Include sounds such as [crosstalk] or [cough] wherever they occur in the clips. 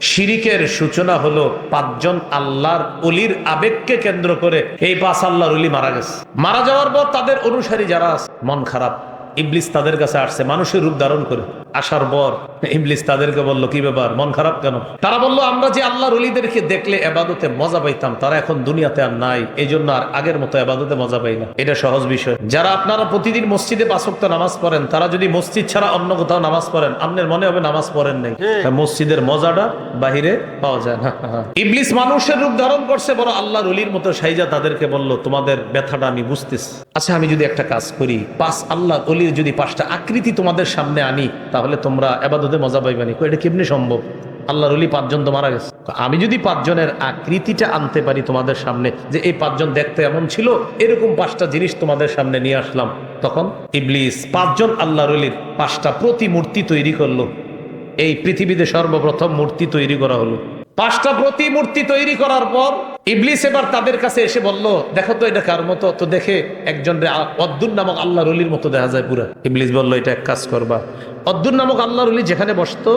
শিরিকের সূচনা হলো পাঁচজন আল্লাহর অলির আবেগকে কেন্দ্র করে এই পাঁচ আল্লাহর অলি মারা গেছে। মারা যাওয়ার পর তাদের অনুসারী যারা আছে, মন খারাপ। ইবলিস তাদের কাছে আসছে মানুষের রূপ ধারণ করে। আসার পর ইবলিস তাদেরকে বলল কি ব্যাপার? মন খারাপ কেন? তারা বলল আমরা যে আল্লাহর অলিদেরকে দেখলে এবাদতে মজা পাইতাম তারা এখন দুনিয়াতে আর নাই। এই জন্য আর আগের মতো এবাদতে মজা পাই না। এটা সহজ বিষয়। যারা আপনারা প্রতিদিন মসজিদে পাঁচক্ত নামাজ পড়েন তারা যদি মসজিদ ছাড়া অন্য কোথাও নামাজ পড়েন আপনার মনে হবে নামাজ পড়েন নাই। মসজিদের মজাটা বাহিরে পাওয়া যায় না। [laughs] ইবলিস মানুষের রূপ ধারণ করছে বড় আল্লাহর অলির মতো সাইজা তাদেরকে বলল তোমাদের ব্যথাটা আমি বুঝতেছি। আচ্ছা আমি যদি একটা কাজ করি পাঁচ আল্লাহ অলির যদি পাঁচটা আকৃতি তোমাদের সামনে আনি তাহলে তোমরা এবাদতে মজা পাইবানি কই, এটা কেমনি সম্ভব? আল্লাহর অলি পাঁচজন তো মারা গেছে। আমি যদি পাঁচজনের আকৃতিটা আনতে পারি তোমাদের সামনে যে এই পাঁচজন দেখতে এমন ছিল এরকম পাঁচটা জিনিস তোমাদের সামনে নিয়ে আসলাম তখন ইবলিস পাঁচজন আল্লাহর অলির পাঁচটা প্রতিমূর্তি তৈরি করল। এই পৃথিবীতে সর্বপ্রথম মূর্তি তৈরি করা হলো। পাঁচটা প্রতিমূর্তি তৈরি করার পর ইবলিস এবার তাদের কাছে এসে বলল, দেখো তো এটা কার মতো? তো দেখে একজন অদ্দুর নামক আল্লাহ রলির মতো দেখা যায় পুরা। ইবলিস বলল, এটা এক কাজ করবা। অদ্দুর নামক আল্লাহ রলি যেখানে বসতো,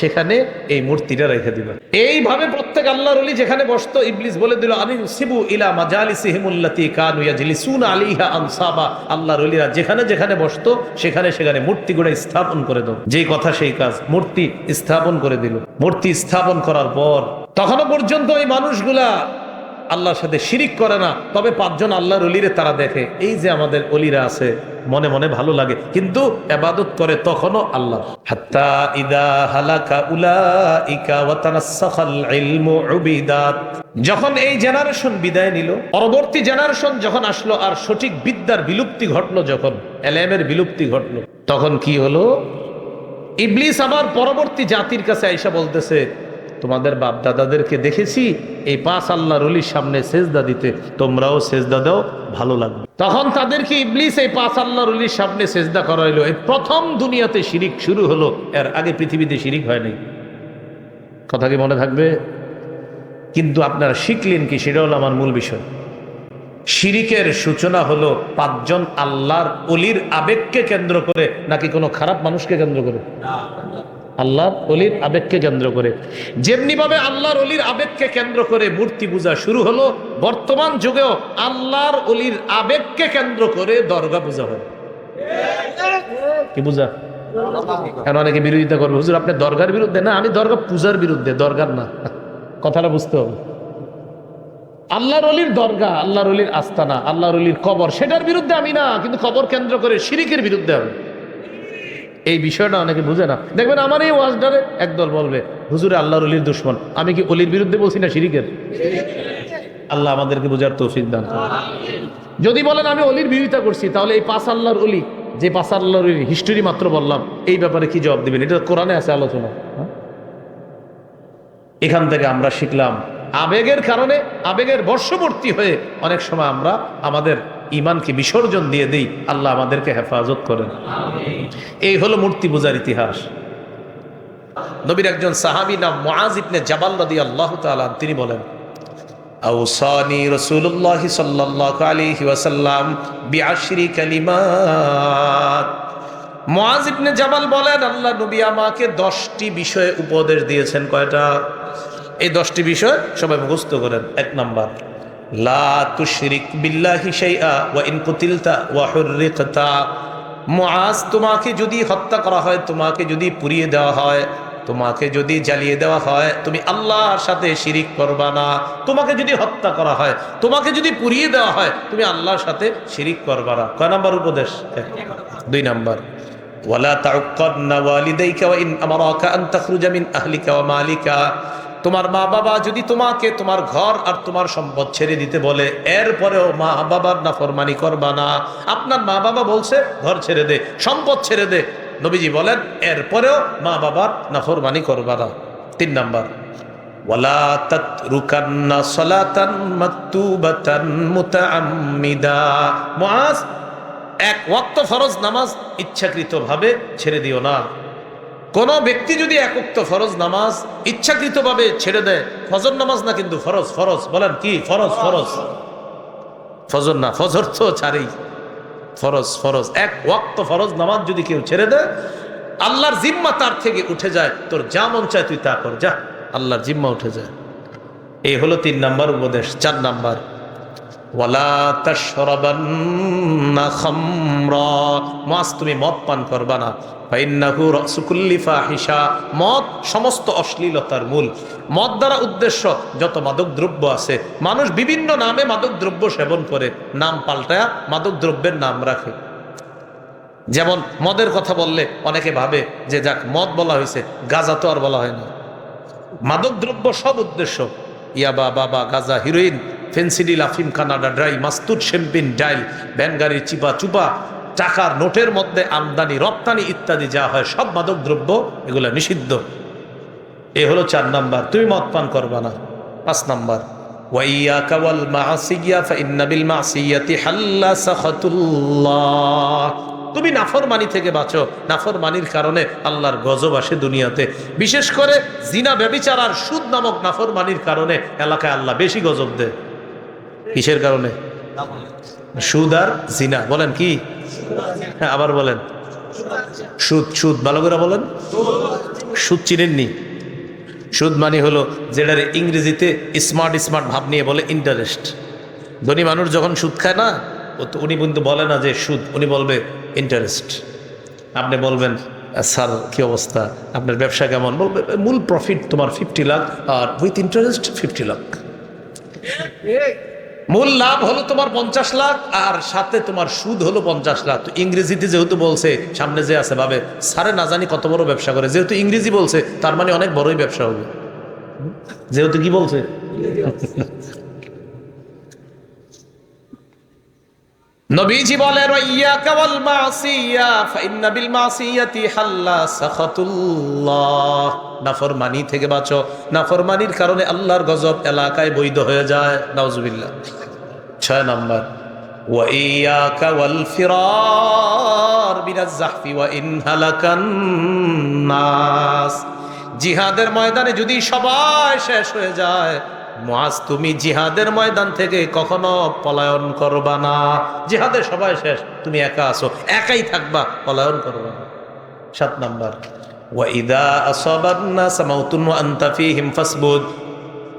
সেখানে এই মূর্তিটা রেখে দিবা। এইভাবে প্রত্যেক আল্লাহর অলি যেখানে বসতো, ইবলিস বলে দিল আমি সিবু ইলা মাজালিসিহিমুল্লাতি কানু ইয়াজলিসুনা আলাইহা আনসাবা। আল্লাহর অলিরা যেখানে যেখানে বসতো, সেখানে সেখানে মূর্তি মূর্তিগুলো স্থাপন করে দাও যেই কথা সেই কাজ, মূর্তি স্থাপন করে দিল। মূর্তি স্থাপন করার পর, তখনও পর্যন্ত ওই মানুষগুলা আল্লাহর সাথে শিরিক করে না, তবে পাঁচজন আল্লাহর অলিরে তারা দেখে। এই যে আমাদের অলিরা আছে, মনে মনে ভালো লাগে, কিন্তু এবাদত করে তখনও আল্লাহ যখন এই জেনারেশন বিদায় নিল, পরবর্তী জেনারেশন যখন আসলো, আর সঠিক বিদ্যার বিলুপ্তি ঘটলো যখন এলএমের বিলুপ্তি ঘটলো, তখন কি হলো? ইবলিস আবার পরবর্তী জাতির কাছে আইসা বলতেছে তোমাদের বাপ দাদাদেরকে দেখেছি, এই পাঁচ আল্লাহ অলির সামনে সেজদা দিতে। তোমরাও সেজদা দাও, ভালো লাগবে। তখন তাদেরকে ইবলিস এই পাঁচ আল্লাহ অলির সামনে সেজদা করাইলো। এই প্রথম দুনিয়াতে শিরিক শুরু হলো। এর আগে পৃথিবীতে শিরিক হয় নাই। কথা কি মনে থাকবে? কিন্তু আপনারা শিখলেন কি, সেটা হলো আমার মূল বিষয়। শিরিকের সূচনা হলো পাঁচজন আল্লাহর অলির আবেগকে কেন্দ্র করে, নাকি কোনো খারাপ মানুষকে কেন্দ্র করে? আল্লাহর অলির আবেগকে কেন্দ্র করে। যেমনিভাবে আল্লাহর অলির আবেগকে কেন্দ্র করে মূর্তি পূজা শুরু হলো, বর্তমান যুগেও আল্লাহর অলির আবেগকে কেন্দ্র করে দরগা পূজা হয়। কি পূজা? কেন অনেকে বিরোধিতা করবে? হুজুর, আপনি দরগার বিরুদ্ধে? না, আমি দরগা পূজার বিরুদ্ধে, দরগার না। কথাটা বুঝতে হবে। আল্লাহর অলির দরগা, আল্লাহর অলির আস্তানা, আল্লাহর অলির কবর, সেটার বিরুদ্ধে আমি না, কিন্তু কবর কেন্দ্র করে শিরিকের বিরুদ্ধে আমি। এই বিষয়টা অনেকে বুঝে না। দেখবেন আমার এই ওয়াজটারে একদল বলবে হুজুরে আল্লাহর অলির দুশ্মন। আমি কি অলির বিরুদ্ধে বলছি না শিরিকের? আল্লাহ আমাদেরকে বোঝার তৌফিক দান যদি বলেন আমি অলির বিরোধিতা করছি তাহলে এই পাঁচ আল্লাহর অলি যে পাঁচ আল্লাহর অলির হিস্টোরি মাত্র বললাম এই ব্যাপারে কি জবাব দিবেন? এটা কোরআনে আছে আলোচনা। হ্যাঁ? এখান থেকে আমরা শিখলাম আবেগের কারণে আবেগের বর্ষবর্তী হয়ে অনেক সময় আমরা আমাদের ইমানকে বিসর্জন দিয়ে দিই, আল্লাহ আমাদেরকে হেফাজত করেন। এই হলো মূর্তি পূজার ইতিহাস। নবীর একজন সাহাবী নাম মুআজ ইবনে জাবাল রাদিয়াল্লাহু তাআলা তিনি বলেন আউসানি রাসূলুল্লাহ সাল্লাল্লাহু আলাইহি ওয়াসাল্লাম বিআশরি কালিমাত। মুআজ ইবনে জাবাল বলেন, আল্লাহ নবী আমাকে দশটি বিষয়ে উপদেশ দিয়েছেন। কয়টা? এই দশটি বিষয় সবাই মুখস্থ করেন। এক নাম্বার লা তোমাকে যদি হত্যা করা হয়, তোমাকে যদি পুড়িয়ে দেওয়া হয়, তোমাকে যদি জ্বালিয়ে দেওয়া হয়, তুমি আল্লাহর সাথে শিরিক করবা না। তোমাকে যদি হত্যা করা হয়, তোমাকে যদি পুড়িয়ে দেওয়া হয়, তুমি আল্লাহর সাথে শিরিক করবা না। কয় নাম্বার উপদেশ? দুই নাম্বার। ওয়ালা তাউক্কাদনা ওয়ালিদাইকা ওয়া ইন আমারাকা আন তাখরুজা মিন আহলিকা ওয়া মালিকা। তোমার মা বাবা যদি তোমাকে তোমার ঘর আর তোমার সম্পদ ছেড়ে দিতে বলে, এরপরেও মা বাবার নাফরমানি করবা না। আপনার মা বাবা বলছে, ঘর ছেড়ে দে, সম্পদ ছেড়ে দে। নবীজি বলেন, এরপরেও মা বাবার নাফরমানি করবা না। তিন নাম্বার এক ওয়াক্ত ফরজ নামাজ ইচ্ছাকৃতভাবে ছেড়ে দিও না। কোন ব্যক্তি যদি একক্ত ফরজ নামাজ ইচ্ছাকৃতভাবে ছেড়ে দেয়, ফজর নামাজ না কিন্তু ফরজ ফরজ, বলেন কি? ফরজ ফরজ। ফজর না, ফজর তো ছাড়েই। ফরজ ফরজ। এক ওয়াক্ত ফরজ নামাজ যদি কেউ ছেড়ে দেয়, আল্লাহর জিম্মা তার থেকে উঠে যায়, তোর যা মন চায় তুই তা কর, যা। আল্লাহর জিম্মা উঠে যায়। এই হলো তিন নাম্বার উপদেশ, চার নাম্বার। তুমি মদ পান করবা না। মদ সমস্ত অশ্লীলতার মূল। মদ দ্বারা উদ্দেশ্য যত মাদক দ্রব্য আছে, মানুষ বিভিন্ন নামে মাদক দ্রব্য সেবন করে, নাম পাল্টায়া মাদক দ্রব্যের নাম রাখে। যেমন মদের কথা বললে অনেকে ভাবে যে যাক, মদ বলা হয়েছে, গাজা তো আর বলা হয় না। মাদক দ্রব্য সব উদ্দেশ্য। ইয়াবা বাবা গাজা হিরোইন ফেন্সিডিল আফিম কানাডা ড্রাই মাস্তুদ শ্যাম্পিন ডাইল ব্যানগাড়ির চিপা চুপা, টাকার নোটের মধ্যে আমদানি, রপ্তানি ইত্যাদি যা হয় সব মাদক দ্রব্য এগুলো নিষিদ্ধ। এ হলো চার নাম্বার। তুমি মদ পান করবা না। পাঁচ নাম্বার। তুমি নাফরমানি থেকে বাঁচো। নাফরমানির কারণে আল্লাহর গজব আসে দুনিয়াতে। বিশেষ করে জিনা, ব্যবিচার আর সুদ নামক নাফরমানির কারণে এলাকায় আল্লাহ বেশি গজব দেয়। কিসের কারণে? সুদ আর জিনা, বলেন কি? হ্যাঁ আবার বলেন। সুদ সুদ, ভালো করে বলেন। সুদ চিনেননি। সুদ মানে হলো যেটার ইংরেজিতে স্মার্ট স্মার্ট ভাব নিয়ে বলে ইন্টারেস্ট। ধনী মানুষ যখন সুদ খায় না, ও তো উনি কিন্তু বলে না যে সুদ, উনি বলবে ইন্টারেস্ট। আপনি বলবেন, স্যার, কী অবস্থা? আপনার ব্যবসা কেমন? বলবে, মূল প্রফিট তোমার ফিফটি লাখ আর উইথ ইন্টারেস্ট ফিফটি লাখ মূল লাভ হলো তোমার পঞ্চাশ লাখ, আর সাথে তোমার সুদ হলো পঞ্চাশ লাখ। তো ইংরেজিতে যেহেতু বলছে, সামনে যে আছে ভাবে সারে না জানি কত বড় ব্যবসা করে। যেহেতু ইংরেজি বলছে, তার মানে অনেক বড়ই ব্যবসা হবে। যেহেতু কি বলছে? নবীজি বলেন ইয়াকা ওয়াল মাসিয়া, ফাইন্না বিল মাসিয়াতি হাল্লা সাখাতুল্লাহ। নাফরমানি থেকে বাঁচো। নাফরমানির কারণে আল্লাহর গজব এলাকায় বৈধ হয়ে যায়। নাউজুবিল্লাহ। ছয় নাম্বার। ওয়া ইয়াকা ওয়াল ফিরার বিনাজ ওয়া ইন হালাকান জিহাদের ময়দানে যদি সবাই শেষ হয়ে যায় মাস তুমি জিহাদের ময়দান থেকে কখনো পলায়ন করবা না। জিহাদের সবাই শেষ, তুমি একা আসো একাই থাকবা, পলায়ন করবা না। সাত নাম্বার ওয়াইদা না সামাউতুন আন্তাফি হিমফাসবুদ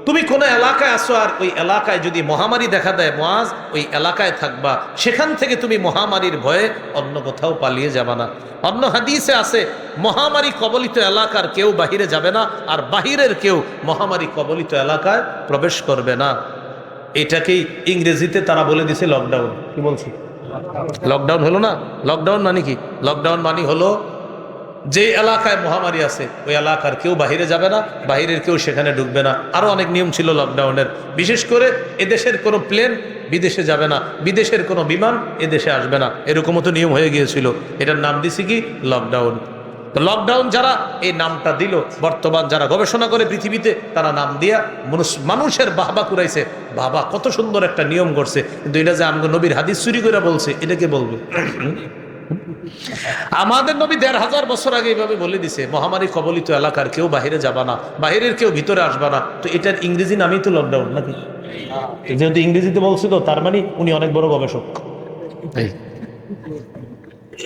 তুমি কোনো এলাকায় আসো আর ওই এলাকায় যদি মহামারী দেখা দেয় মহাজ ওই এলাকায় থাকবা। সেখান থেকে তুমি মহামারীর ভয়ে অন্য কোথাও পালিয়ে যাবা না। অন্য হাদিসে আছে মহামারী কবলিত এলাকার কেউ বাহিরে যাবে না আর বাহিরের কেউ মহামারী কবলিত এলাকায় প্রবেশ করবে না। এটাকেই ইংরেজিতে তারা বলে দিছে লকডাউন কি বলছি? লকডাউন হলো না? লকডাউন মানে কি? লকডাউন মানে হলো যে এলাকায় মহামারী আছে, ওই এলাকার কেউ বাহিরে যাবে না, বাহিরের কেউ সেখানে ঢুকবে না। আরও অনেক নিয়ম ছিল লকডাউনের বিশেষ করে এদেশের কোনো প্লেন বিদেশে যাবে না, বিদেশের কোনো বিমান এদেশে আসবে না, এরকমও তো নিয়ম হয়ে গিয়েছিল। এটার নাম দিছি কি? লকডাউন তো লকডাউন যারা, এই নামটা দিল, বর্তমান যারা গবেষণা করে পৃথিবীতে, তারা নাম দিয়া মানুষ, মানুষের বাহবা কুড়াইছে। বাবা, কত সুন্দর একটা নিয়ম করছে। কিন্তু এটা যে আমগো নবীর হাদিস চুরি করে বলছে, এটাকে বলবে। আমাদের নবী দেড় হাজার বছর আগে এইভাবে বলে দিছে মহামারী কবলিত এলাকার কেউ বাহিরে যাবা না বাহিরের কেউ ভিতরে আসবা না। তো এটার ইংরেজি নামই তো লকডাউন নাকি? যেহেতু ইংরেজিতে বলছি তো তার মানে উনি অনেক বড় গবেষক।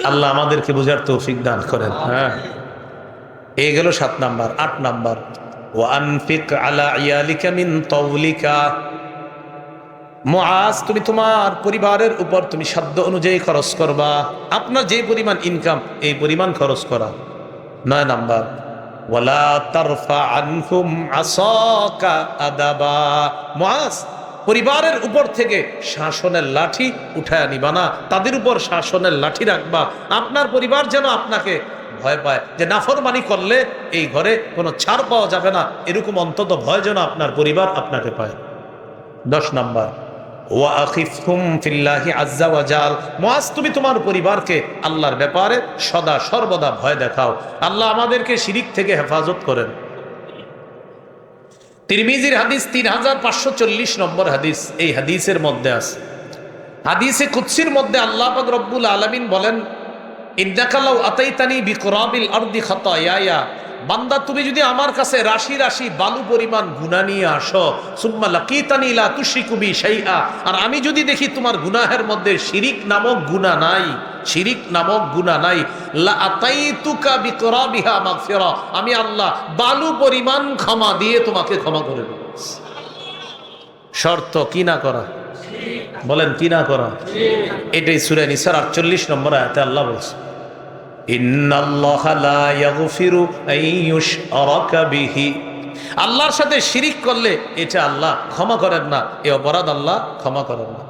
আল্লাহ আমাদেরকে বোঝার তৌফিক দান করেন। হ্যাঁ। এই গেল সাত নাম্বার আট নাম্বার। ও আনফিক আলা ইয়ালিকা মিন তওলিকা। মুআজ, তুমি তোমার পরিবারের উপর তুমি সাধ্য অনুযায়ী খরচ করবা। আপনার যে পরিমাণ ইনকাম এই পরিমাণ খরচ করা। নয় নাম্বার মুআজ, পরিবারের উপর থেকে শাসনের লাঠি উঠায় নিবা না। তাদের উপর শাসনের লাঠি রাখবা। আপনার পরিবার যেন আপনাকে ভয় পায়, যে নাফরমানি করলে এই ঘরে কোনো ছাড় পাওয়া যাবে না। এরকম অন্তত ভয় যেন আপনার পরিবার আপনাকে পায়। দশ নাম্বার তুমি তোমার পরিবারকে আল্লাহর ব্যাপারে সদা সর্বদা ভয় দেখাও। আল্লাহ আমাদেরকে শিরিক থেকে হেফাজত করেন। তিরমিজির হাদিস তিন হাজার পাঁচশো চল্লিশ নম্বর হাদিস, এই হাদিসের মধ্যে আছে। হাদিসে কুৎসির মধ্যে আল্লাহ রব্বুল আলামিন বলেন ইন্দাকালাউ আতাইতানি বিকরাবিল আরদি খাতায়ায়া। বান্দা, তুমি যদি আমার কাছে রাশি রাশি বালু পরিমাণ গুণা নিয়ে আসো, সুম্মা লাকিতানি লা তুশরিকু বি শাইআ। আর আমি যদি দেখি তোমার গুনাহের মধ্যে শিরিক নামক গুনাহ নাই, শিরিক নামক গুণা নাই, লা আতাইতুকা বিকরাবিহা মাগফিরা। আমি আল্লাহ বালু পরিমাণ ক্ষমা দিয়ে তোমাকে ক্ষমা করে দেব। শর্ত কি না করা? বলেন কি না করা এটাই সুরে নিসার আটচল্লিশ নম্বর আয়াতে আল্লাহ বলছে ইন্নাল্লাহা লা ইয়াগফিরু আন ইউশরাকা বিহি আল্লাহর সাথে শিরিক করলে এটা আল্লাহ ক্ষমা করেন না এই অপরাধ আল্লাহ ক্ষমা করেন না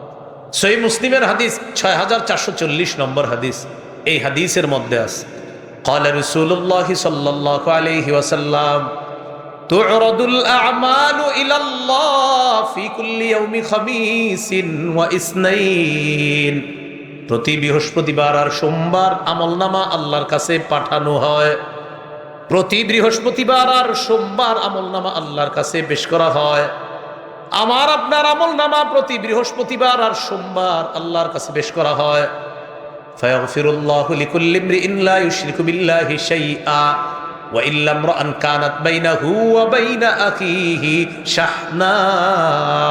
সহি মুসলিমের হাদিস ছয় হাজার চারশো চল্লিশ নম্বর হাদিস এই হাদিসের মধ্যে আছে قال رسول الله صلى الله عليه وسلم ইলাল্লাহ প্রতি বৃহস্পতিবার আর সোমবার আমলনামা আল্লাহর কাছে পাঠানো হয়। প্রতি বৃহস্পতিবার আর সোমবার আমলনামা আল্লাহর কাছে বেশ করা হয়। আমার আপনার আমলনামা প্রতি বৃহস্পতিবার আর সোমবার আল্লাহর কাছে বেশ করা হয়। ফায়াগফিরুল্লাহু লিকুল্লি ইমরিইন লা وإلا امرأ كانت بينه وبين أخيه شحناء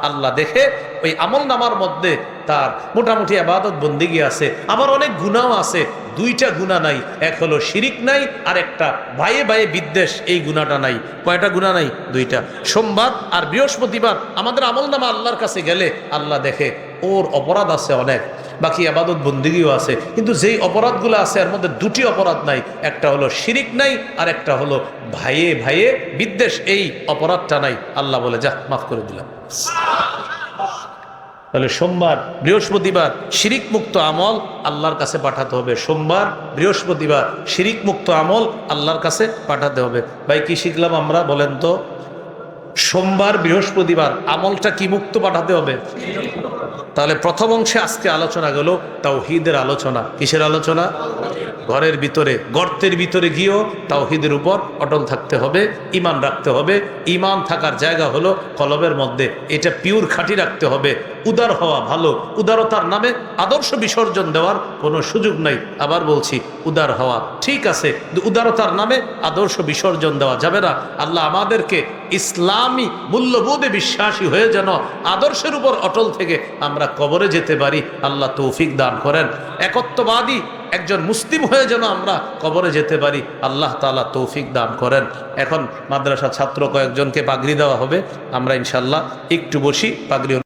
আল্লাহ দেখে ওই আমল নামার মধ্যে তার মোটামুটি আবাদত বন্দিগি আছে আবার অনেক গুণাও আছে দুইটা গুণা নাই এক হলো শিরিক নাই আর একটা ভাইয়ে ভাইয়ে বিদ্বেষ এই গুণাটা নাই কয়টা গুণা নাই দুইটা সোমবার আর বৃহস্পতিবার আমাদের আমল নামা আল্লাহর কাছে গেলে আল্লাহ দেখে ওর অপরাধ আছে অনেক বাকি আবাদত বন্দিগিও আছে। কিন্তু যেই অপরাধগুলো আছে, এর মধ্যে দুটি অপরাধ নাই। একটা হলো শিরিক নাই, আর একটা হলো ভাইয়ে ভাইয়ে বিদ্বেষ। এই অপরাধটা নাই। আল্লাহ বলে, যা, মাফ করে দিলাম। তাহলে সোমবার, বৃহস্পতিবার শিরিক মুক্ত আমল আল্লাহর কাছে পাঠাতে হবে। সোমবার, বৃহস্পতিবার শিরিক মুক্ত আমল আল্লাহর কাছে পাঠাতে হবে। ভাই, কি শিখলাম আমরা, বলেন তো? সোমবার, বৃহস্পতিবার আমলটা কি মুক্ত পাঠাতে হবে? তাহলে প্রথম অংশে আজকে আলোচনা গেল তাও হিদের আলোচনা। কিসের আলোচনা? ঘরের ভিতরে, গর্তের ভিতরে গিয়েও তাওহিদের উপর অটল থাকতে হবে ইমান রাখতে হবে। ইমান থাকার জায়গা হলো কলবের মধ্যে। এটা পিওর খাঁটি রাখতে হবে। উদার হওয়া ভালো। উদারতার নামে আদর্শ বিসর্জন দেওয়ার কোনো সুযোগ নাই। আবার বলছি, উদার হওয়া ঠিক আছে উদারতার নামে আদর্শ বিসর্জন দেওয়া যাবে না। আল্লাহ আমাদেরকে ইসলামী মূল্যবোধে বিশ্বাসী হয়ে যেন আদর্শের উপর অটল থেকে আমরা কবরে যেতে পারি। আল্লাহ তৌফিক দান করেন। একত্ববাদী একজন মুসলিম হয়ে যেন আমরা কবরে যেতে পারি, আল্লাহ তালা তৌফিক দান করেন। এখন মাদ্রাসা ছাত্র কয়েকজনকে পাগড়ি দেওয়া হবে, আমরা ইনশাল্লাহ একটু বসি, পাগড়ি